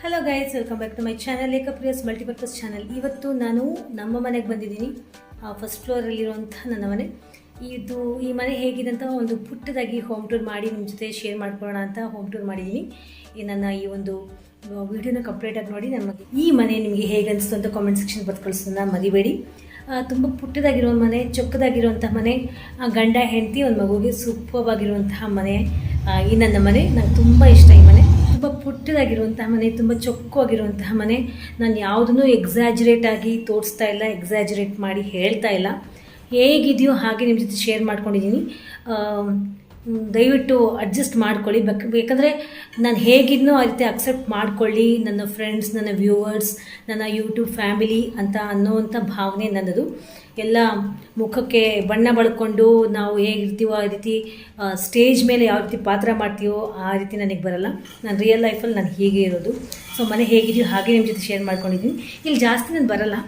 Hello guys welcome back to my channel ಏಕಪ್ರಿಯಸ್ multipurpose channel ಇವತ್ತು ನಾನು ನಮ್ಮ ಮನೆಗೆ ಬಂದಿದ್ದೀನಿ. ಫಸ್ಟ್ ಫ್ಲೋರಲ್ಲಿರುವಂಥ ನನ್ನ ಮನೆ. ಇದು ಈ ಮನೆ ಹೇಗಿದೆ ಅಂತ ಒಂದು ಪುಟ್ಟದಾಗಿ ಹೋಮ್ ಟೂರ್ ಮಾಡಿ ನಿಮ್ಮ ಜೊತೆ ಶೇರ್ ಮಾಡ್ಕೊಳ್ಳೋಣ ಅಂತ ಹೋಮ್ ಟೂರ್ ಮಾಡಿದ್ದೀನಿ. ಈ ನನ್ನ ಈ ಒಂದು ವಿಡಿಯೋನ ಕಂಪ್ಲೀಟಾಗಿ ನೋಡಿ ನಮಗೆ ಈ ಮನೆ ನಿಮಗೆ ಹೇಗೆ ಅನಿಸ್ತು ಅಂತ ಕಾಮೆಂಟ್ ಸೆಕ್ಷನ್ ಬರೆದು ಕಳಿಸೋದನ್ನ ಮರಿಬೇಡಿ. ತುಂಬ ಪುಟ್ಟದಾಗಿರೋ ಮನೆ ಚೊಕ್ಕದಾಗಿರುವಂಥ ಮನೆ ಗಂಡ, ಹೆಂಡತಿ, ಒಂದು ಮಗುಗೆ ಸೂಪವಾಗಿರುವಂತಹ ಮನೆ ಈ ನನ್ನ ಮನೆ. ನಂಗೆ ತುಂಬ ಇಷ್ಟ ಈ ಮನೆ. ತುಂಬ ಪುಟ್ಟದಾಗಿರುವಂತಹ ಮನೆ, ತುಂಬ ಚೊಕ್ಕವಾಗಿರುವಂತಹ ಮನೆ. ನಾನು ಯಾವುದನ್ನು ಎಕ್ಸಾಜರೇಟ್ ಆಗಿ ತೋರಿಸ್ತಾ ಇಲ್ಲ ಎಕ್ಸಾಜರೇಟ್ ಮಾಡಿ ಹೇಳ್ತಾ ಇಲ್ಲ. ಹೇಗಿದೆಯೋ ಹಾಗೆ ನಿಮ್ಮ ಜೊತೆ ಶೇರ್ ಮಾಡ್ಕೊಂಡಿದ್ದೀನಿ ದಯವಿಟ್ಟು ಅಡ್ಜಸ್ಟ್ ಮಾಡ್ಕೊಳ್ಳಿ. ಬೇಕ ಬೇಕಂದರೆ ನಾನು ಹೇಗಿದ್ನೋ ಆ ರೀತಿ ಅಕ್ಸೆಪ್ಟ್ ಮಾಡ್ಕೊಳ್ಳಿ. ನನ್ನ ಫ್ರೆಂಡ್ಸ್ ನನ್ನ ವ್ಯೂವರ್ಸ್ ನನ್ನ ಯೂಟ್ಯೂಬ್ ಫ್ಯಾಮಿಲಿ ಅಂತ ಅನ್ನೋವಂಥ ಭಾವನೆ ನನ್ನದು. ಎಲ್ಲ ಮುಖಕ್ಕೆ ಬಣ್ಣ ಬಳ್ಕೊಂಡು ನಾವು ಹೇಗಿರ್ತೀವೋ ಆ ರೀತಿ ಸ್ಟೇಜ್ ಮೇಲೆ ಯಾವ ರೀತಿ ಪಾತ್ರ ಮಾಡ್ತೀವೋ ಆ ರೀತಿ ನನಗೆ ಬರಲ್ಲ. ನಾನು ರಿಯಲ್ ಲೈಫಲ್ಲಿ ನಾನು ಹೀಗೆ ಇರೋದು. ಸೊ ಮನೆ ಹೇಗಿದೆಯೋ ಹಾಗೆ ನಿಮ್ಮ ಜೊತೆ ಶೇರ್ ಮಾಡ್ಕೊಂಡಿದ್ದೀನಿ. ಇಲ್ಲಿ ಜಾಸ್ತಿ ನಾನು ಬರಲ್ಲ.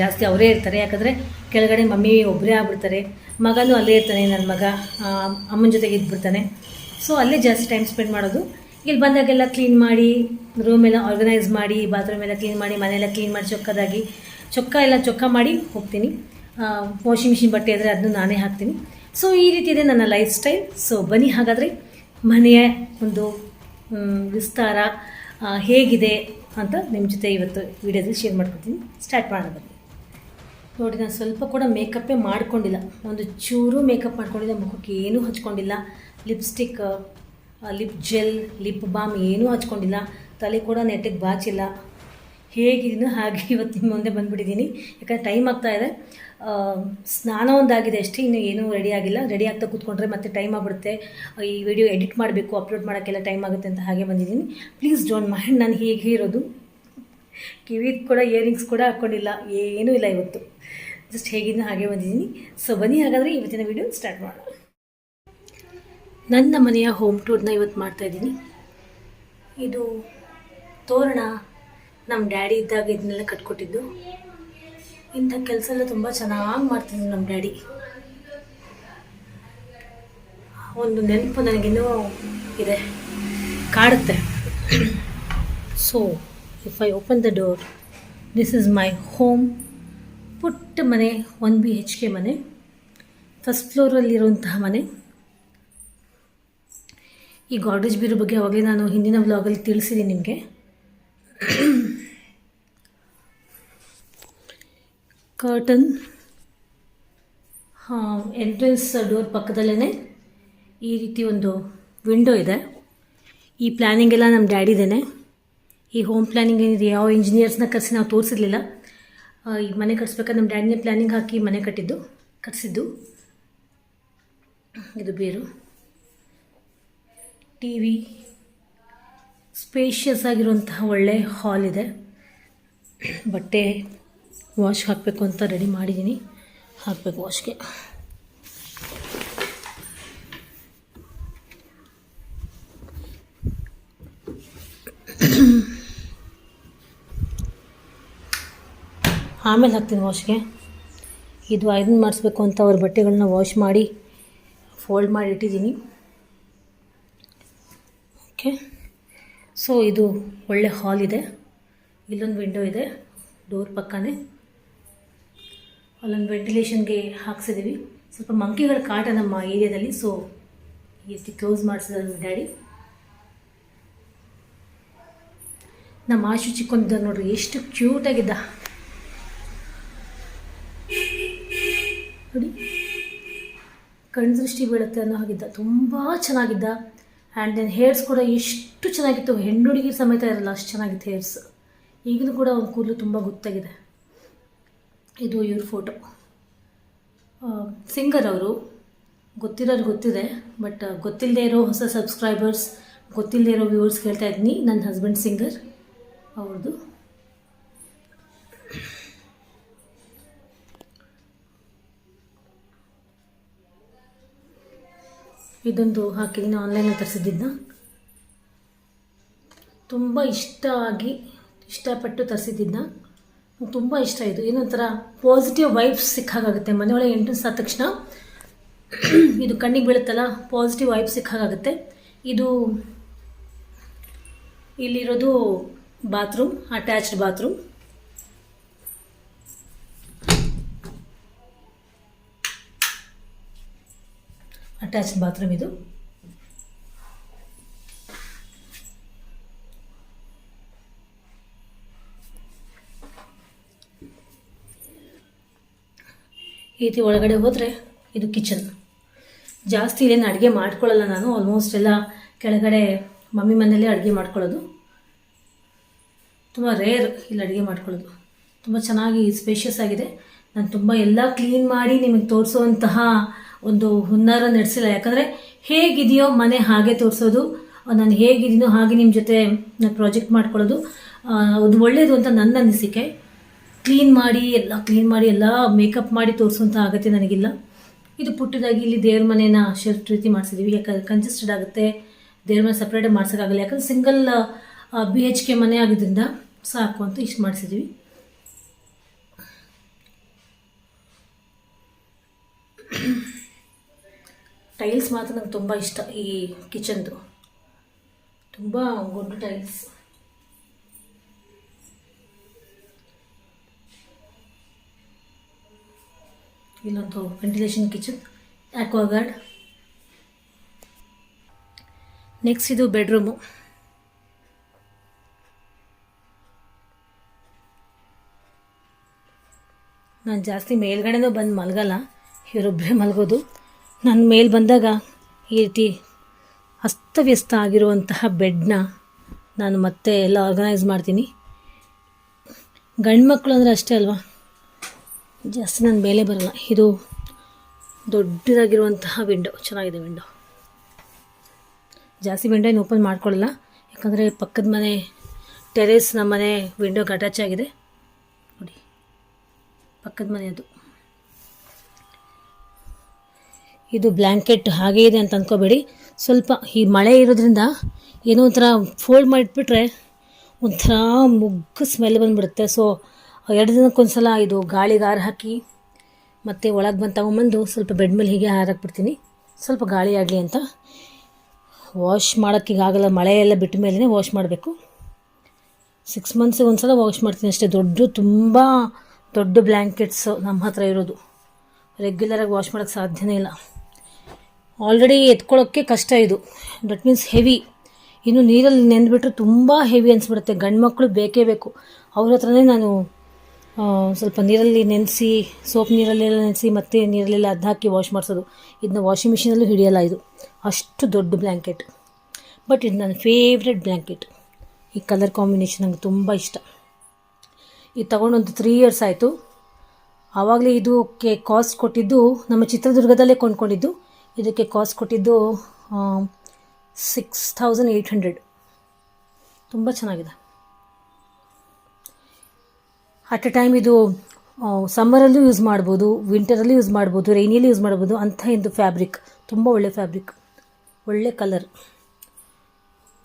ಜಾಸ್ತಿ ಅವರೇ ಇರ್ತಾರೆ. ಯಾಕಂದರೆ ಕೆಳಗಡೆ ಮಮ್ಮಿ ಒಬ್ಬರೇ ಆಗ್ಬಿಡ್ತಾರೆ. ಮಗನೂ ಅಲ್ಲೇ ಇರ್ತಾನೆ ನನ್ನ ಮಗ ಅಮ್ಮನ ಜೊತೆಗೆ ಇದ್ಬಿಡ್ತಾನೆ. ಸೊ ಅಲ್ಲೇ ಜಾಸ್ತಿ ಟೈಮ್ ಸ್ಪೆಂಡ್ ಮಾಡೋದು. ಇಲ್ಲಿ ಬಂದಾಗೆಲ್ಲ ಕ್ಲೀನ್ ಮಾಡಿ ರೂಮ್ ಎಲ್ಲ ಆರ್ಗನೈಸ್ ಮಾಡಿ ಬಾತ್ರೂಮ್ ಎಲ್ಲ ಕ್ಲೀನ್ ಮಾಡಿ, ಮನೆಯೆಲ್ಲ ಕ್ಲೀನ್ ಮಾಡಿ, ಚೊಕ್ಕದಾಗಿ, ಚೊಕ್ಕ ಎಲ್ಲ ಚೊಕ್ಕ ಮಾಡಿ ಹೋಗ್ತೀನಿ. ವಾಷಿಂಗ್ ಮಿಷಿನ್ ಬಟ್ಟೆ ಇದ್ದರೆ ಅದನ್ನು ನಾನೇ ಹಾಕ್ತೀನಿ. ಸೊ ಈ ರೀತಿ ಇದೆ ನನ್ನ ಲೈಫ್ ಸ್ಟೈಲ್ ಸೊ ಬನ್ನಿ ಹಾಗಾದರೆ ಮನೆಯ ಒಂದು ವಿಸ್ತಾರ ಹೇಗಿದೆ ಅಂತ ನಿಮ್ಮ ಜೊತೆ ಇವತ್ತು ವಿಡಿಯೋದಲ್ಲಿ ಶೇರ್ ಮಾಡ್ಕೊತೀನಿ. ಸ್ಟಾರ್ಟ್ ಮಾಡೋಣ ನೋಡಿ, ನಾನು ಸ್ವಲ್ಪ ಕೂಡ ಮೇಕಪ್ಪೇ ಮಾಡ್ಕೊಂಡಿಲ್ಲ. ಒಂದು ಚೂರು ಮೇಕಪ್ ಮಾಡ್ಕೊಂಡಿಲ್ಲ ಮುಖಕ್ಕೆ ಏನೂ ಹಚ್ಕೊಂಡಿಲ್ಲ. Lipstick lip gel, lip balm ಏನೂ ಹಚ್ಕೊಂಡಿಲ್ಲ. ತಲೆ ಕೂಡ ನೆಟ್ಟಿಗೆ ಬಾಚಿಲ್ಲ. ಹೇಗಿದ್ದೀನೋ ಹಾಗೆ ಇವತ್ತು ನಿಮ್ಮ ಮುಂದೆ ಬಂದುಬಿಟ್ಟಿದ್ದೀನಿ. ಯಾಕಂದರೆ ಟೈಮ್ ಆಗ್ತಾ ಇದೆ. ಸ್ನಾನ ಒಂದಾಗಿದೆ ಅಷ್ಟೇ, ಇನ್ನು ಏನೂ ರೆಡಿ ಆಗಿಲ್ಲ. ರೆಡಿ ಆಗ್ತಾ ಕೂತ್ಕೊಂಡ್ರೆ ಮತ್ತೆ ಟೈಮ್ ಆಗಿಬಿಡುತ್ತೆ. ಈ ವಿಡಿಯೋ ಎಡಿಟ್ ಮಾಡಬೇಕು, ಅಪ್ಲೋಡ್ ಮಾಡೋಕ್ಕೆಲ್ಲ ಟೈಮ್ ಆಗುತ್ತೆ ಅಂತ ಹಾಗೆ ಬಂದಿದ್ದೀನಿ. ಪ್ಲೀಸ್ ಡೋಂಟ್ ಮೈಂಡ್ ನಾನು ಹೇಗೆ ಇರೋದು ಕಿವಿದು ಕೂಡ ಇಯರಿಂಗ್ಸ್ ಕೂಡ ಹಾಕ್ಕೊಂಡಿಲ್ಲ ಏನೂ ಇಲ್ಲ ಇವತ್ತು. ಜಸ್ಟ್ ಹೇಗಿದ್ದು ಹಾಗೆ ಬಂದಿದ್ದೀನಿ. ಸೊ ಬನ್ನಿ ಹಾಗಾದರೆ ಇವತ್ತಿನ ವಿಡಿಯೋ ಸ್ಟಾರ್ಟ್ ಮಾಡೋಣ. ನನ್ನ ಮನೆಯ ಹೋಮ್ ಟೂರ್ನ ಇವತ್ತು ಮಾಡ್ತಾಯಿದ್ದೀನಿ ಇದು ತೋರಣ ನಮ್ಮ ಡ್ಯಾಡಿ ಇದ್ದಾಗ ಇದನ್ನೆಲ್ಲ ಕಟ್ಕೊಟ್ಟಿದ್ದು. ಇಂಥ ಕೆಲಸ ಎಲ್ಲ ತುಂಬ ಚೆನ್ನಾಗಿ ಮಾಡ್ತಿದ್ರು ನಮ್ಮ ಡ್ಯಾಡಿ. ಒಂದು ನೆನಪು ನನಗಿನ್ನೂ ಇದೆ. ಕಾಡುತ್ತೆ. So if I open the door this is my home ಪುಟ್ಟ ಮನೆ ಒನ್ ಬಿ ಹೆಚ್ ಕೆ ಮನೆ. ಫಸ್ಟ್ ಫ್ಲೋರಲ್ಲಿರುವಂತಹ ಮನೆ. ಈ ಗಾರ್ಡೇಜ್ ಬೀರು ಬಗ್ಗೆ ಅವಾಗಲೇ ನಾನು ಹಿಂದಿನ ವ್ಲಾಗಲ್ಲಿ ತಿಳಿಸಿದ್ದೀನಿ ನಿಮಗೆ. ಕರ್ಟನ್ ಎಂಟ್ರೆನ್ಸ್ ಡೋರ್ ಪಕ್ಕದಲ್ಲೇ ಈ ರೀತಿ ಒಂದು ವಿಂಡೋ ಇದೆ. ಈ ಪ್ಲ್ಯಾನಿಂಗೆಲ್ಲ ನಮ್ಮ ಡ್ಯಾಡಿದೇನೆ ಈ ಹೋಮ್ ಪ್ಲ್ಯಾನಿಂಗ್ ಏನಿದೆ, ಯಾವ ಇಂಜಿನಿಯರ್ಸ್ನ ಕರೆಸಿ ನಾವು ತೋರಿಸಿರ್ಲಿಲ್ಲ ಈ ಮನೆ ಕಟ್ಸ್ಬೇಕಾದ್ರೆ ನಮ್ಮ ಡ್ಯಾಡಿನೇ ಪ್ಲ್ಯಾನಿಂಗ್ ಹಾಕಿ ಮನೆ ಕಟ್ಟಿದ್ದು, ಕಟ್ಸಿದ್ದು. ಇದು ಬೇರು. ಟಿ ವಿ ಸ್ಪೇಷಿಯಸ್ ಆಗಿರುವಂತಹ ಒಳ್ಳೆ ಹಾಲ್ ಇದೆ. ಬಟ್ಟೆ ವಾಶ್ ಹಾಕಬೇಕು ಅಂತ ರೆಡಿ ಮಾಡಿದ್ದೀನಿ ಹಾಕಬೇಕು ವಾಶ್ಗೆ ಆಮೇಲೆ ಹಾಕ್ತೀನಿ ವಾಶ್ಗೆ. ಇದು ಐರನ್ ಮಾಡಿಸ್ಬೇಕು ಅಂತ ಅವ್ರ ಬಟ್ಟೆಗಳನ್ನ ವಾಶ್ ಮಾಡಿ ಫೋಲ್ಡ್ ಮಾಡಿ ಇಟ್ಟಿದ್ದೀನಿ. ಓಕೆ ಸೊ ಇದು ಒಳ್ಳೆ ಹಾಲ್ ಇದೆ. ಇಲ್ಲೊಂದು ವಿಂಡೋ ಇದೆ ಡೋರ್ ಪಕ್ಕನೇ. ಅಲ್ಲೊಂದು ವೆಂಟಿಲೇಷನ್ಗೆ ಹಾಕ್ಸಿದ್ದೀವಿ ಸ್ವಲ್ಪ ಮಂಕಿಗಳ ಕಾಟ ನಮ್ಮ ಏರಿಯಾದಲ್ಲಿ ಸೊ ಎಷ್ಟು ಕ್ಲೋಸ್ ಕ್ಲೋಸ್ ನಮ್ಮ ಡ್ಯಾಡಿ ನಮ್ಮ ಆಶು ಚಿಕ್ಕೊಂಡಿದ್ದ ನೋಡ್ರಿ, ಎಷ್ಟು ಕ್ಯೂಟಾಗಿದ್ದ ಕಣ್ಣು ದೃಷ್ಟಿ ಬೀಳುತ್ತೆ ಅನ್ನೋ ಹಾಗಿದ್ದ. ತುಂಬ ಚೆನ್ನಾಗಿದ್ದ. ಆ್ಯಂಡ್ ದೆನ್ ಹೇರ್ಸ್ ಕೂಡ ಎಷ್ಟು ಚೆನ್ನಾಗಿತ್ತು. ಹೆಣ್ಣು ಸಮೇತ ಇರಲ್ಲ ಅಷ್ಟು ಚೆನ್ನಾಗಿತ್ತು ಹೇರ್ಸ್ ಈಗಲೂ ಕೂಡ ಅವ್ನ ಕೂದಲು ತುಂಬ ಗೊತ್ತಾಗಿದೆ. ಇದು ಇವ್ರ ಫೋಟೋ ಸಿಂಗರ್ ಅವರು. ಗೊತ್ತಿರೋರು ಗೊತ್ತಿದೆ ಬಟ್ ಗೊತ್ತಿಲ್ಲದೆ ಇರೋ ಹೊಸ ಸಬ್ಸ್ಕ್ರೈಬರ್ಸ್ ಗೊತ್ತಿಲ್ಲದೆ ಇರೋ ವ್ಯೂವರ್ಸ್ ಹೇಳ್ತಾ ಇದ್ದೀನಿ ನನ್ನ ಹಸ್ಬೆಂಡ್ ಸಿಂಗರ್ ಅವ್ರದ್ದು ಇದೊಂದು ಹಾಕಿದ್ದೀನಿ ಆನ್ಲೈನಲ್ಲಿ ತರಿಸಿದ್ದಿದ್ದ ತುಂಬ ಇಷ್ಟ ಆಗಿ ಇಷ್ಟಪಟ್ಟು ತರಿಸಿದ್ದಿದ್ದ ತುಂಬ ಇಷ್ಟ ಇದು. ಏನೊಂಥರ ಪಾಸಿಟಿವ್ ವೈಬ್ಸ್ ಸಿಕ್ಕಾಗುತ್ತೆ ಮನೆಯೊಳಗೆ ಎಂಟ್ರೆನ್ಸ್ ಆದ ತಕ್ಷಣ ಇದು ಕಣ್ಣಿಗೆ ಬೀಳುತ್ತಲ್ಲ ಪಾಸಿಟಿವ್ ವೈಬ್ಸ್ ಸಿಕ್ಕಾಗುತ್ತೆ ಇದು ಇಲ್ಲಿರೋದು bathroom attached bathroom attached bathroom ಇದು. ಈ ರೀತಿ ಒಳಗಡೆ ಹೋದರೆ ಇದು ಕಿಚನ್. ಜಾಸ್ತಿ ಇಲ್ಲೇನು ಅಡುಗೆ ಮಾಡ್ಕೊಳ್ಳಲ್ಲ ನಾನು. ಆಲ್ಮೋಸ್ಟ್ ಎಲ್ಲ ಕೆಳಗಡೆ ಮಮ್ಮಿ ಮನೆಯಲ್ಲೇ ಅಡುಗೆ ಮಾಡ್ಕೊಳ್ಳೋದು. ತುಂಬ ರೇರ್ ಇಲ್ಲಿ ಅಡುಗೆ ಮಾಡ್ಕೊಳ್ಳೋದು. ತುಂಬ ಚೆನ್ನಾಗಿ ಸ್ಪೇಷಿಯಸ್ ಆಗಿದೆ. ನಾನು ತುಂಬ ಎಲ್ಲ ಕ್ಲೀನ್ ಮಾಡಿ ನಿಮಗೆ ತೋರಿಸುವಂತಹ ಒಂದು ಹುನ್ನಾರ ನಡೆಸಿಲ್ಲ. ಯಾಕಂದರೆ ಹೇಗಿದೆಯೋ ಮನೆ ಹಾಗೆ ತೋರಿಸೋದು, ನಾನು ಹೇಗಿದ್ದೀನೋ ಹಾಗೆ ನಿಮ್ಮ ಜೊತೆ ಪ್ರಾಜೆಕ್ಟ್ ಮಾಡ್ಕೊಳ್ಳೋದು ಅದು ಒಳ್ಳೆಯದು ಅಂತ ನನ್ನ ಅನಿಸಿಕೆ. ಕ್ಲೀನ್ ಮಾಡಿ, ಎಲ್ಲ ಕ್ಲೀನ್ ಮಾಡಿ, ಎಲ್ಲ ಮೇಕಪ್ ಮಾಡಿ ತೋರಿಸುವಂಥ ಅಗತ್ಯ ನನಗಿಲ್ಲ. ಇದು ಪುಟ್ಟದಾಗಿ ಇಲ್ಲಿ ದೇವ್ರ ಮನೇನ ಶೆಲ್ಫ್ ರೀತಿ ಮಾಡಿಸಿದ್ದೀವಿ ಯಾಕಂದ್ರೆ ಕನ್ಸಿಸ್ಟೆಡ್ ಆಗುತ್ತೆ. ದೇವ್ರ ಮನೆ ಸಪ್ರೇಟಾಗಿ ಮಾಡ್ಸೋಕ್ಕಾಗಲ್ಲ. ಯಾಕಂದ್ರೆ ಸಿಂಗಲ್ ಬಿ ಎಚ್ ಕೆ ಮನೆ ಆಗಿದ್ದರಿಂದ ಸಾಕು ಅಂತ ಇಷ್ಟು ಮಾಡಿಸಿದ್ವಿ. ಟೈಲ್ಸ್ ಮಾತ್ರ ನಂಗೆ ತುಂಬ ಇಷ್ಟ ಈ ಕಿಚನ್ದು. ತುಂಬ ಗುಡ್ ಟೈಲ್ಸ್. ಇಲ್ಲೊಂದು ವೆಂಟಿಲೇಷನ್ ಕಿಚನ್, ಆಕ್ವಾಗಾರ್ಡ್. ನೆಕ್ಸ್ಟ್ ಇದು ಬೆಡ್ರೂಮು. ನಾನು ಜಾಸ್ತಿ ಮೇಲ್ಗಡೆನೂ ಬಂದು ಮಲಗಲ್ಲ ಇವರೊಬ್ಬರೇ ಮಲಗೋದು. ನಾನು ಮೇಲೆ ಬಂದಾಗ ಈ ರೀತಿ ಅಸ್ತವ್ಯಸ್ತ ಆಗಿರುವಂತಹ ಬೆಡ್ನ ನಾನು ಮತ್ತೆ ಎಲ್ಲ ಆರ್ಗನೈಸ್ ಮಾಡ್ತೀನಿ. ಗಂಡು ಮಕ್ಕಳು ಅಂದರೆ ಅಷ್ಟೇ ಅಲ್ವಾ? ಜಾಸ್ತಿ ನಾನು ಮೇಲೆ ಬರಲ್ಲ. ಇದು ದೊಡ್ಡದಾಗಿರುವಂತಹ ವಿಂಡೋ ಚೆನ್ನಾಗಿದೆ ವಿಂಡೋ ಜಾಸ್ತಿ ವಿಂಡೋ ಏನು ಓಪನ್ ಮಾಡ್ಕೊಳ್ಳಲ್ಲ. ಯಾಕಂದರೆ ಪಕ್ಕದ ಮನೆ ಟೆರೇಸ್ ನಮ್ಮ ಮನೆ ವಿಂಡೋಗೆ ಅಟ್ಯಾಚ್ ಆಗಿದೆ. ನೋಡಿ. ಪಕ್ಕದ ಮನೆ ಅದು. ಇದು ಬ್ಲ್ಯಾಂಕೆಟ್ ಹಾಗೇ ಇದೆ ಅಂತ ಅಂದ್ಕೋಬೇಡಿ ಸ್ವಲ್ಪ ಈ ಮಳೆ ಇರೋದ್ರಿಂದ ಏನೋ ಒಂಥರ ಫೋಲ್ಡ್ ಮಾಡಿಟ್ಬಿಟ್ರೆ ಒಂಥರ ಮುಗ್ಗು ಸ್ಮೆಲ್ ಬಂದುಬಿಡುತ್ತೆ. ಸೊ ಎರಡು ದಿನಕ್ಕೊಂದ್ಸಲ ಇದು ಗಾಳಿಗೆ ಹಾಕಿ ಮತ್ತು ಒಳಗೆ ಬಂದು ತಗೊಂಬಂದು ಸ್ವಲ್ಪ ಬೆಡ್ ಮೇಲೆ ಹೀಗೆ ಹಾರಾಕ್ಬಿಡ್ತೀನಿ ಸ್ವಲ್ಪ ಗಾಳಿ ಆಗಲಿ ಅಂತ. ವಾಶ್ ಮಾಡೋಕ್ಕಿಗಾಗಲ್ಲ ಮಳೆ ಎಲ್ಲ ಬಿಟ್ಟ ಮೇಲೇ ವಾಶ್ ಮಾಡಬೇಕು. ಸಿಕ್ಸ್ ಮಂತ್ಸಿಗೆ ಒಂದು ಸಲ ವಾಶ್ ಮಾಡ್ತೀನಿ ಅಷ್ಟೇ. ದೊಡ್ಡ, ತುಂಬ ದೊಡ್ಡ ಬ್ಲ್ಯಾಂಕೆಟ್ಸು ನಮ್ಮ ಹತ್ರ ಇರೋದು. ರೆಗ್ಯುಲರಾಗಿ ವಾಶ್ ಮಾಡೋಕ್ಕೆ ಸಾಧ್ಯನೇ ಇಲ್ಲ. ಆಲ್ರೆಡಿ ಎತ್ಕೊಳ್ಳೋಕ್ಕೆ ಕಷ್ಟ ಇದು. ದಟ್ ಮೀನ್ಸ್ ಹೆವಿ ಇನ್ನು ನೀರಲ್ಲಿ ನೆನೆದ್ಬಿಟ್ರೆ ತುಂಬ ಹೆವಿ ಅನಿಸ್ಬಿಡುತ್ತೆ. ಗಂಡು ಮಕ್ಕಳು ಬೇಕೇ ಬೇಕು. ಅವ್ರ ಹತ್ರನೇ ನಾನು ಸ್ವಲ್ಪ ನೀರಲ್ಲಿ ನೆನೆಸಿ, ಸೋಪ್ ನೀರಲ್ಲೆಲ್ಲ ನೆನೆಸಿ ಮತ್ತೆ ನೀರಲ್ಲೆಲ್ಲ ಅದು ಹಾಕಿ ವಾಶ್ ಮಾಡಿಸೋದು. ಇದನ್ನ ವಾಷಿಂಗ್ ಮಿಷಿನಲ್ಲೂ ಹಿಡಿಯಲ್ಲ ಇದು. ಅಷ್ಟು ದೊಡ್ಡ ಬ್ಲ್ಯಾಂಕೆಟ್ ಬಟ್ ಇದು ನನ್ನ ಫೇವ್ರೆಟ್ ಬ್ಲ್ಯಾಂಕೆಟ್ ಈ ಕಲರ್ ಕಾಂಬಿನೇಷನ್ ನಂಗೆ ತುಂಬ ಇಷ್ಟ. ಇದು ತೊಗೊಂಡೊಂದು ತ್ರೀ ಇಯರ್ಸ್ ಆಯಿತು. ಆವಾಗಲೇ ಇದಕ್ಕೆ ಕಾಸ್ಟ್ ಕೊಟ್ಟಿದ್ದು ನಮ್ಮ ಚಿತ್ರದುರ್ಗದಲ್ಲೇ ಕೊಂಡ್ಕೊಂಡಿದ್ದು. ಇದಕ್ಕೆ ಕಾಸ್ಟ್ ಕೊಟ್ಟಿದ್ದು ಸಿಕ್ಸ್ ಥೌಸಂಡ್ ಏಯ್ಟ್ ಹಂಡ್ರೆಡ್ ತುಂಬ ಚೆನ್ನಾಗಿದೆ. ಅಟ್ ಎ ಟೈಮ್ ಇದು ಸಮ್ಮರಲ್ಲೂ ಯೂಸ್ ಮಾಡ್ಬೋದು ವಿಂಟರಲ್ಲೂ ಯೂಸ್ ಮಾಡ್ಬೋದು ರೈನಿಯಲ್ಲಿ ಯೂಸ್ ಮಾಡ್ಬೋದು, ಅಂಥ ಇದು ಫ್ಯಾಬ್ರಿಕ್ ತುಂಬ ಒಳ್ಳೆ ಫ್ಯಾಬ್ರಿಕ್ ಒಳ್ಳೆ ಕಲರ್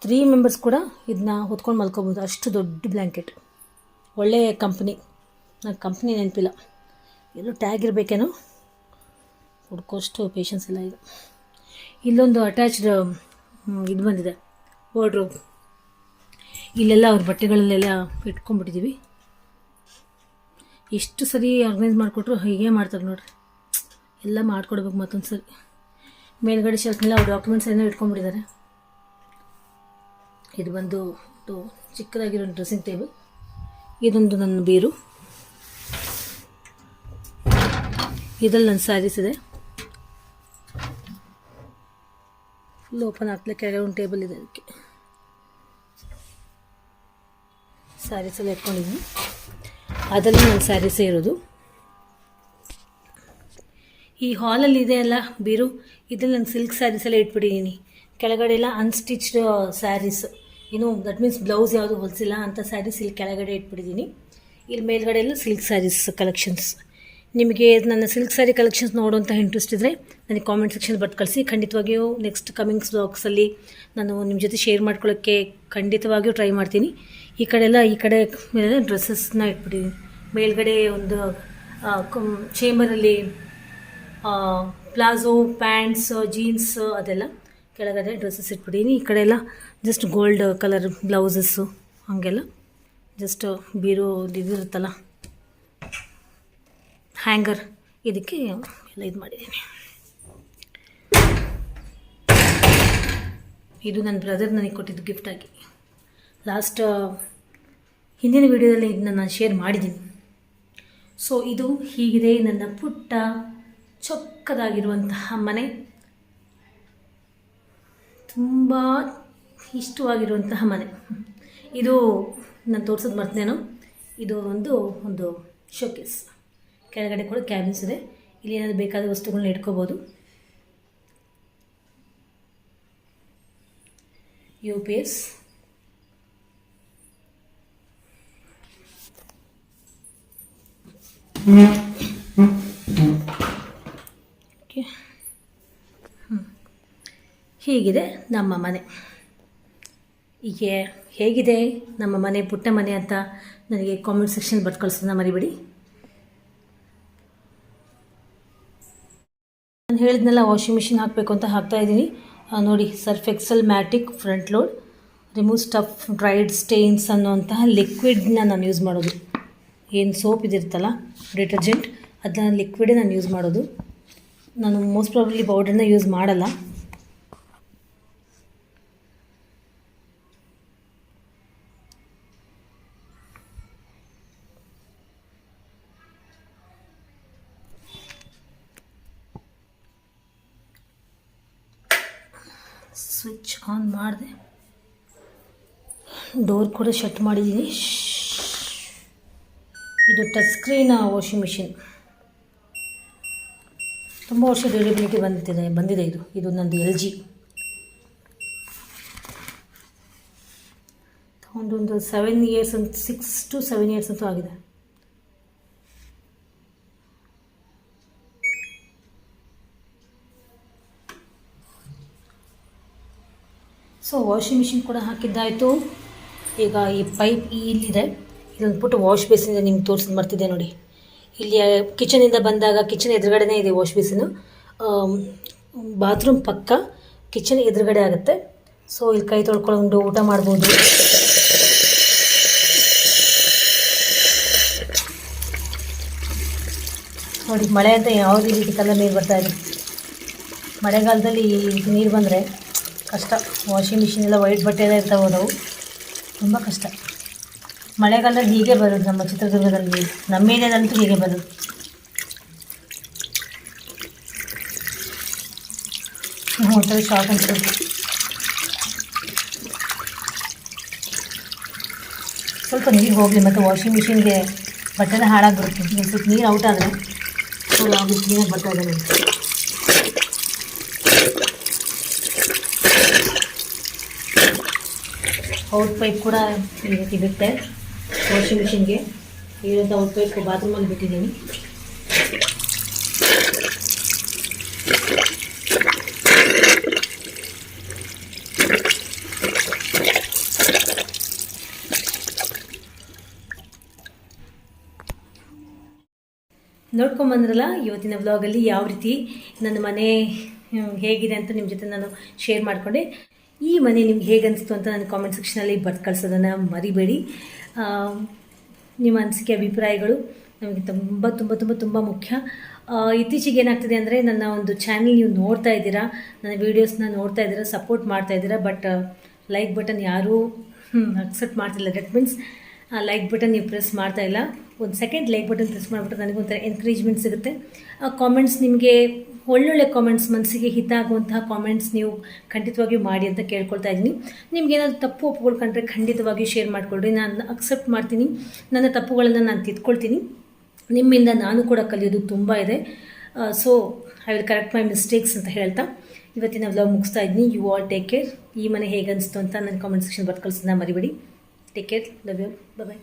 ತ್ರೀ ಮೆಂಬರ್ಸ್ ಕೂಡ ಇದನ್ನ ಹೊತ್ಕೊಂಡು ಮಲ್ಕೋಬೋದು. ಅಷ್ಟು ದೊಡ್ಡ ಬ್ಲ್ಯಾಂಕೆಟ್ ಒಳ್ಳೆ ಕಂಪ್ನಿ ನನ್ನ ಕಂಪ್ನಿ ನೆನಪಿಲ್ಲ. ಎಲ್ಲೂ ಟ್ಯಾಗ್ ಇರಬೇಕೇನೋ? ಹುಡ್ಕೋಷ್ಟು ಪೇಷನ್ಸ್ ಎಲ್ಲ ಇದು. ಇಲ್ಲೊಂದು ಅಟ್ಯಾಚ್ಡ್ ಇದು ಬಂದಿದೆ ವಾರ್ಡ್ರೋಬ್ ಇಲ್ಲೆಲ್ಲ ಅವ್ರ ಬಟ್ಟೆಗಳನ್ನೆಲ್ಲ ಇಟ್ಕೊಂಡ್ಬಿಟ್ಟಿದ್ದೀವಿ ಎಷ್ಟು ಸರಿ ಆರ್ಗನೈಸ್ ಮಾಡಿಕೊಟ್ರು ಹೀಗೆ ಮಾಡ್ತಾರೆ ನೋಡ್ರಿ. ಎಲ್ಲ ಮಾಡ್ಕೊಡ್ಬೇಕು ಮತ್ತೊಂದು ಸರಿ ಮೇಲ್ಗಡೆ ಶೆಲ್ಫ್ನೆಲ್ಲ ಅವ್ರ ಡಾಕ್ಯುಮೆಂಟ್ಸ್ ಏನೋ ಇಟ್ಕೊಂಡ್ಬಿಟ್ಟಿದ್ದಾರೆ. ಇದು ಬಂದು ಚಿಕ್ಕದಾಗಿರೋ ಡ್ರೆಸ್ಸಿಂಗ್ ಟೇಬಲ್ ಇದೊಂದು ನನ್ನ ಬೀರು. ಇದರಲ್ಲಿ ನನ್ನ ಸ್ಯಾರೀಸ್ ಇದೆ. ಫುಲ್ ಓಪನ್ ಒಂದು ಟೇಬಲ್ ಇದೆ ಅದಕ್ಕೆ. ಸ್ಯಾರೀಸ್ ಎಲ್ಲ ಇಟ್ಕೊಂಡಿದ್ದೀನಿ. ಅದರಲ್ಲಿ ನನ್ನ ಸ್ಯಾರೀಸೇ ಇರೋದು ಈ ಹಾಲಲ್ಲಿ ಇದೆ ಅಲ್ಲ ಬೀರು, ಇದರಲ್ಲಿ ನಾನು ಸಿಲ್ಕ್ ಸ್ಯಾರೀಸ್ ಎಲ್ಲ ಇಟ್ಬಿಟ್ಟಿದ್ದೀನಿ. ಕೆಳಗಡೆ ಎಲ್ಲ ಅನ್ಸ್ಟಿಚ್ಡ್ ಸ್ಯಾರೀಸ್ ಏನು ದಟ್ ಮೀನ್ಸ್ ಬ್ಲೌಸ್ ಯಾವುದು ಹೊಲಿಸಿಲ್ಲ ಅಂಥ ಸ್ಯಾರೀಸ್ ಇಲ್ಲಿ ಕೆಳಗಡೆ ಇಟ್ಬಿಟ್ಟಿದ್ದೀನಿ. ಇಲ್ಲಿ ಮೇಲ್ಗಡೆ ಎಲ್ಲ ಸಿಲ್ಕ್ ಸ್ಯಾರೀಸ್ ಕಲೆಕ್ಷನ್ಸ್ ನಿಮಗೆ ನನ್ನ ಸಿಲ್ಕ್ ಸ್ಯಾರಿ ಕಲೆಕ್ಷನ್ಸ್ ನೋಡುವಂಥ ಇಂಟ್ರೆಸ್ಟ್ ಇದ್ದರೆ ನನಗೆ ಕಾಮೆಂಟ್ ಸೆಕ್ಷನ್ ಬಟ್ ಕಳಿಸಿ. ಖಂಡಿತವಾಗಿಯೂ ನೆಕ್ಸ್ಟ್ ಕಮಿಂಗ್ಸ್ ಬ್ಲಾಗ್ಸಲ್ಲಿ ನಾನು ನಿಮ್ಮ ಜೊತೆ ಶೇರ್ ಮಾಡ್ಕೊಳ್ಳೋಕ್ಕೆ ಖಂಡಿತವಾಗಿಯೂ ಟ್ರೈ ಮಾಡ್ತೀನಿ. ಈ ಕಡೆ ಎಲ್ಲ, ಈ ಕಡೆ ಡ್ರೆಸ್ಸಸ್ನ ಇಟ್ಬಿಟ್ಟಿದ್ದೀನಿ ಮೇಲ್ಗಡೆ ಒಂದು ಚೇಂಬರಲ್ಲಿ ಪ್ಲಾಜೋ ಪ್ಯಾಂಟ್ಸ್ ಜೀನ್ಸ್ ಅದೆಲ್ಲ, ಕೆಳಗಡೆ ಡ್ರೆಸ್ಸಸ್ ಇಟ್ಬಿಟ್ಟಿದ್ದೀನಿ ಈ ಕಡೆ ಎಲ್ಲ ಜಸ್ಟ್ ಗೋಲ್ಡ್ ಕಲರ್ ಬ್ಲೌಸಸ್ಸು ಹಾಗೆಲ್ಲ. ಜಸ್ಟ್ ಬೀರು ಇದಿರುತ್ತಲ್ಲ. ಹ್ಯಾಂಗರ್ ಇದಕ್ಕೆ ಎಲ್ಲ ಇದು ಮಾಡಿದ್ದೀನಿ. ಇದು ನನ್ನ ಬ್ರದರ್ ನನಗೆ ಕೊಟ್ಟಿದ್ದು ಗಿಫ್ಟಾಗಿ ಲಾಸ್ಟ್ ಹಿಂದಿನ ವಿಡಿಯೋದಲ್ಲಿ ಇದನ್ನ ನಾನು ಶೇರ್ ಮಾಡಿದ್ದೀನಿ. ಸೊ ಇದು ಹೀಗಿದೆ ನನ್ನ ಪುಟ್ಟ, ಚೊಕ್ಕದಾಗಿರುವಂತಹ ಮನೆ. ತುಂಬ ಇಷ್ಟವಾಗಿರುವಂತಹ ಮನೆ. ಇದು ನಾನು ತೋರ್ಸೋದು ಮರ್ತೇನು? ಇದು ಒಂದು ಒಂದು ಶೋಕೇಸ್ ಕೆಳಗಡೆ ಕೂಡ ಕ್ಯಾಬಿನ್ಸ್ ಇದೆ. ಇಲ್ಲಿ ಏನಾದರೂ ಬೇಕಾದ ವಸ್ತುಗಳನ್ನ ಇಟ್ಕೋಬೋದು. U P S okay. ಹೀಗಿದೆ ನಮ್ಮ ಮನೆ. ಹೀಗೆ ಹೇಗಿದೆ ನಮ್ಮ ಮನೆ, ಪುಟ್ಟ ಮನೆ ಅಂತ ನನಗೆ ಕಾಮೆಂಟ್ ಸೆಕ್ಷನ್ ಬರ್ದು ಕಳಿಸೋದನ್ನ ಮರಿಬೇಡಿ. ನಾನು ಹೇಳಿದ್ನೆಲ್ಲ ವಾಷಿಂಗ್ ಮಿಷಿನ್ ಹಾಕಬೇಕು ಅಂತ ಹಾಕ್ತಾ ಇದ್ದೀನಿ. ನೋಡಿ Surf Excel matic front load remove stuff dried stains ಅನ್ನೋಂತಹ ಲಿಕ್ವಿಡ್ನ ನಾನು ಯೂಸ್ ಮಾಡೋದು. ಏನು ಸೋಪ್ ಇದಿರ್ತಲ್ಲ ಡಿಟರ್ಜೆಂಟ್ ಅದನ್ನ ಲಿಕ್ವಿಡೇ ನಾನು ಯೂಸ್ ಮಾಡೋದು. ನಾನು ಮೋಸ್ಟ್ ಪ್ರಾಬ್ಲಿ ಪೌಡರ್ನ ಯೂಸ್ ಮಾಡಲ್ಲ. ಮಾಡಿದೆ. ಡೋರ್ ಕೂಡ ಶಟ್ ಮಾಡಿದ್ದೀನಿ ಇದು ಟಚ್ ಸ್ಕ್ರೀನ್ ವಾಷಿಂಗ್ ಮಿಷಿನ್ ತುಂಬ ವರ್ಷ ಡೆಲಿಬಿಲಿಟಿ ಬಂದಿದೆ ಬಂದಿದೆ ಇದು. ಇದು ನಂದು ಎಲ್ ಜಿ ಒಂದೊಂದು ಒಂದು ಸೆವೆನ್ ಇಯರ್ಸ್ ಅಂತ ಸಿಕ್ಸ್ ಟು ಸೆವೆನ್ ಇಯರ್ಸ್ ಅಂತೂ ಆಗಿದೆ. ಸೊ ವಾಷಿಂಗ್ ಮಿಷಿನ್ ಕೂಡ ಹಾಕಿದ್ದಾಯಿತು. ಈಗ ಈ ಪೈಪ್ ಇಲ್ಲಿದೆ. ಇದೊಂದು ಪುಟ್ಟು ವಾಶ್ ಬೇಸಿನ್ ನಿಮ್ಗೆ ತೋರಿಸಿದ್ ಬರ್ತಿದೆ ನೋಡಿ. ಇಲ್ಲಿ ಕಿಚನಿಂದ ಬಂದಾಗ ಕಿಚನ್ ಎದುರುಗಡೆನೇ ಇದೆ ವಾಶ್ ಬೇಸಿನು ಬಾತ್ರೂಮ್ ಪಕ್ಕ ಕಿಚನ್ ಎದುರುಗಡೆ ಆಗುತ್ತೆ. ಸೊ ಇಲ್ಲಿ ಕೈ ತೊಳ್ಕೊಂಡು ಊಟ ಮಾಡ್ಬೋದು. ನೋಡಿ, ಮಳೆ ಅಂತ ಯಾವುದೇ ರೀತಿ ಕಲ್ಲ ನೀರು ಬರ್ತಾ ಇದೆ. ಮಳೆಗಾಲದಲ್ಲಿ ನೀರು ಬಂದರೆ ಕಷ್ಟ. ವಾಷಿಂಗ್ ಮಿಷಿನ್ ಎಲ್ಲ ವೈಟ್ ಬಟ್ಟೆ ಎಲ್ಲ ಇರ್ತಾವೆ ಅದಾವು ತುಂಬ ಕಷ್ಟ. ಮಳೆಗಾಲದಲ್ಲಿ ಹೀಗೆ ಬರೋದು, ನಮ್ಮ ಚಿತ್ರದುರ್ಗದಲ್ಲಿ. ನಮ್ಮ ಏರಿಯಾದಂತೂ ಹೀಗೆ ಬರೋದು. ಒಂಥರ ಶಾಕ್ ಅನ್ಸುತ್ತೆ. ಸ್ವಲ್ಪ ನೀರು ಹೋಗಲಿ, ಮತ್ತು ವಾಷಿಂಗ್ ಮಿಷಿನ್ಗೆ ಬಟ್ಟೆನ ಹಾಳಾಗ್ಬಿಡುತ್ತೆ ಸ್ವಲ್ಪ ನೀರು ಔಟ್ ಆದರೆ ಸೊ ಕ್ಲೀನಾಗಿ ಬರ್ತಾ ಇದೆ ಔಟ್ ಪೈಪ್ ಕೂಡ ನಿಮಗೆ ಸಿಗುತ್ತೆ ವಾಷಿಂಗ್ ಮಿಷಿನ್ಗೆ ಇರೋಂಥ ಔಟ್ ಪೈಪ್ ಬಾತ್ರೂಮಲ್ಲಿ ಬಿಟ್ಟಿದ್ದೀನಿ. ನೋಡ್ಕೊಂಬಂದ್ರಲ್ಲ, ಇವತ್ತಿನ ವ್ಲಾಗಲ್ಲಿ ಯಾವ ರೀತಿ ನನ್ನ ಮನೆ ಹೇಗಿದೆ ಅಂತ ನಿಮ್ಮ ಜೊತೆ ನಾನು ಶೇರ್ ಮಾಡಿಕೊಂಡೆ. ಈ ಮನೆ ನಿಮ್ಗೆ ಹೇಗೆ ಅನಿಸ್ತು ಅಂತ ನನ್ನ ಕಾಮೆಂಟ್ ಸೆಕ್ಷನಲ್ಲಿ ಬರ್ದು ಕಳ್ಸೋದನ್ನು ಮರಿಬೇಡಿ. ನಿಮ್ಮ ಅನಿಸಿಕೆ, ಅಭಿಪ್ರಾಯಗಳು ನಮಗೆ ತುಂಬ ತುಂಬ ತುಂಬ ತುಂಬ ಮುಖ್ಯ. ಇತ್ತೀಚೆಗೆ ಏನಾಗ್ತಿದೆ ಅಂದರೆ ನನ್ನ ಒಂದು ಚಾನಲ್ ನೀವು ನೋಡ್ತಾ ಇದ್ದೀರಾ, ನನ್ನ ವೀಡಿಯೋಸ್ನ ನೋಡ್ತಾ ಇದ್ದೀರಾ ಸಪೋರ್ಟ್ ಮಾಡ್ತಾ ಇದ್ದೀರಾ ಬಟ್ ಲೈಕ್ ಬಟನ್ ಯಾರೂ ಅಕ್ಸೆಪ್ಟ್ ಮಾಡ್ತಿಲ್ಲ. ದಟ್ ಮೀನ್ಸ್ ಲೈಕ್ ಬಟನ್ ನೀವು ಪ್ರೆಸ್ ಮಾಡ್ತಾ ಇಲ್ಲ. ಒಂದು ಸೆಕೆಂಡ್ ಲೈಕ್ ಬಟನ್ ಪ್ರೆಸ್ ಮಾಡಿಬಿಟ್ರೆ ನನಗೊಂಥರ ಎನ್ಕರೇಜ್ಮೆಂಟ್ ಸಿಗುತ್ತೆ. ಆ ಕಾಮೆಂಟ್ಸ್ ನಿಮಗೆ ಒಳ್ಳೊಳ್ಳೆ ಕಾಮೆಂಟ್ಸ್ ಮನಸ್ಸಿಗೆ ಹಿತ ಆಗುವಂತಹ ಕಾಮೆಂಟ್ಸ್ ನೀವು ಖಂಡಿತವಾಗಿಯೂ ಮಾಡಿ ಅಂತ ಕೇಳ್ಕೊಳ್ತಾ ಇದ್ದೀನಿ. ನಿಮ್ಗೆ ಏನಾದರೂ ತಪ್ಪು ಕಂಡ್ರೆ ಖಂಡಿತವಾಗಿಯೂ ಶೇರ್ ಮಾಡಿಕೊಳ್ರಿ ನಾನು ಅಕ್ಸೆಪ್ಟ್ ಮಾಡ್ತೀನಿ. ನನ್ನ ತಪ್ಪುಗಳನ್ನು ನಾನು ತಿದ್ಕೊಳ್ತೀನಿ. ನಿಮ್ಮಿಂದ ನಾನು ಕೂಡ ಕಲಿಯೋದು ತುಂಬ ಇದೆ. So I will correct my mistakes ಅಂತ ಹೇಳ್ತಾ ಇವತ್ತಿನ ವ್ಲಾಗ್ ಮುಗಿಸ್ತಾ ಇದ್ದೀನಿ. ಯು ಆಲ್ ಟೇಕ್ ಕೇರ್ ಈ ಮನೆ ಹೇಗೆ ಅನಿಸ್ತು ಅಂತ ನನ್ನ ಕಾಮೆಂಟ್ ಸೆಕ್ಷನ್ ಬರ್ದು ಕಳಿಸೋದನ್ನ ಮರಿಬೇಡಿ. Take care love you bye